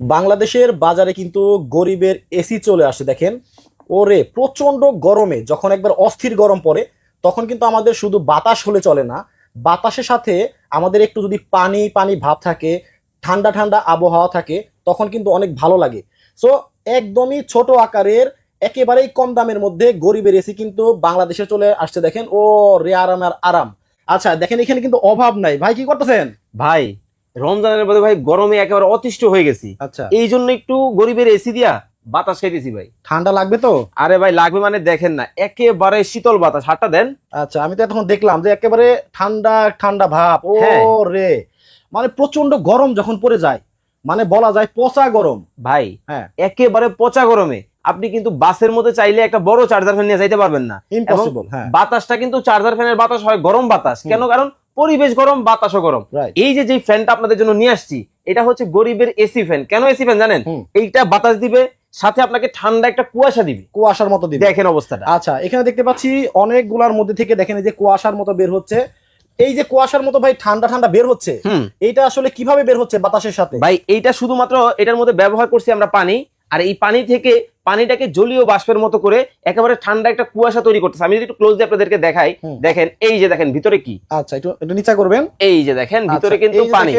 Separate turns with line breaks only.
বাংলাদেশের বাজারে কিন্তু গরিবের এসি চলে আসে, দেখেন। ওরে প্রচণ্ড গরমে, যখন একবার অস্থির গরম পড়ে, তখন কিন্তু আমাদের শুধু বাতাস হলে চলে না। বাতাসের সাথে আমাদের একটু যদি পানি পানি ভাব থাকে, ঠান্ডা ঠান্ডা আবহাওয়া থাকে, তখন কিন্তু অনেক ভালো লাগে। সো একদমই ছোট আকারের, একেবারেই কম দামের মধ্যে গরিবের এসি কিন্তু বাংলাদেশে চলে আসছে, দেখেন। ও রে আরাম আর আরাম। আচ্ছা দেখেন এখানে কিন্তু অভাব নাই। ভাই, কি করতেছেন?
ভাই রমজানের মধ্যে ভাই গরমে একেবারে অতিষ্ঠ হয়ে গেছি।
আচ্ছা।
এই জন্য একটু গরিবের এসি দিয়া বাতাস খাইতেছি ভাই।
ঠান্ডা লাগবে তো?
আরে ভাই লাগবে মানে দেখেন না একেবারে শীতল বাতাস। হাতটা দেন।
আচ্ছা আমি তো এখন দেখলাম যে একেবারে ঠান্ডা ঠান্ডা ভাব। ও
হ্যাঁ।
রে মানে প্রচণ্ড গরম যখন পড়ে যায় মানে বলা যায় পচা গরম।
ভাই
হ্যাঁ।
একেবারে পচা গরমে। আপনি কিন্তু বাসের মধ্যে চাইলে একটা বড় চার্জার ফ্যান নিয়ে যাইতে পারবেন না।
ইম্পসিবল হ্যাঁ।
বাতাসটা কিন্তু চার্জার ফ্যানের বাতাস হয় গরম বাতাস। কেন? কারণ পরিবেশ গরম বাতাসও গরম। এই যে যে ফ্যানটা আপনাদের জন্য নিয়ে আসছি এটা হচ্ছে গরিবের এসি ফ্যান। কেন এসি ফ্যান জানেন? এইটা বাতাস দিবে সাথে আপনাকে ঠান্ডা একটা কুয়াশা দিবে।
কুয়াশার মতো দিবে।
দেখেন অবস্থাটা।
আচ্ছা এখানে দেখতে পাচ্ছি অনেকগুলার মধ্যে থেকে দেখেন এই যে কুয়াশার মতো বের হচ্ছে। এই যে কুয়াশার মতো ভাই ঠান্ডা ঠান্ডা বের হচ্ছে
হুম।
এইটা আসলে কীভাবে বের হচ্ছে বাতাসের সাথে?
ভাই এইটা শুধুমাত্র এটার মধ্যে ব্যবহার করছি আমরা পানি আর এই পানি থেকে পানিটাকে জলীয় বাষ্পের মতো করে একেবারে ঠান্ডা একটা কুয়াশা তৈরি করতেছে। আমি যদি একটু ক্লোজ দিয়ে আপনাদেরকে দেখাই দেখেন এই যে দেখেন ভিতরে কি?
আচ্ছা একটু নিচা করবেন?
এই যে দেখেন ভিতরে
আচ্ছা,
কিন্তু পানি।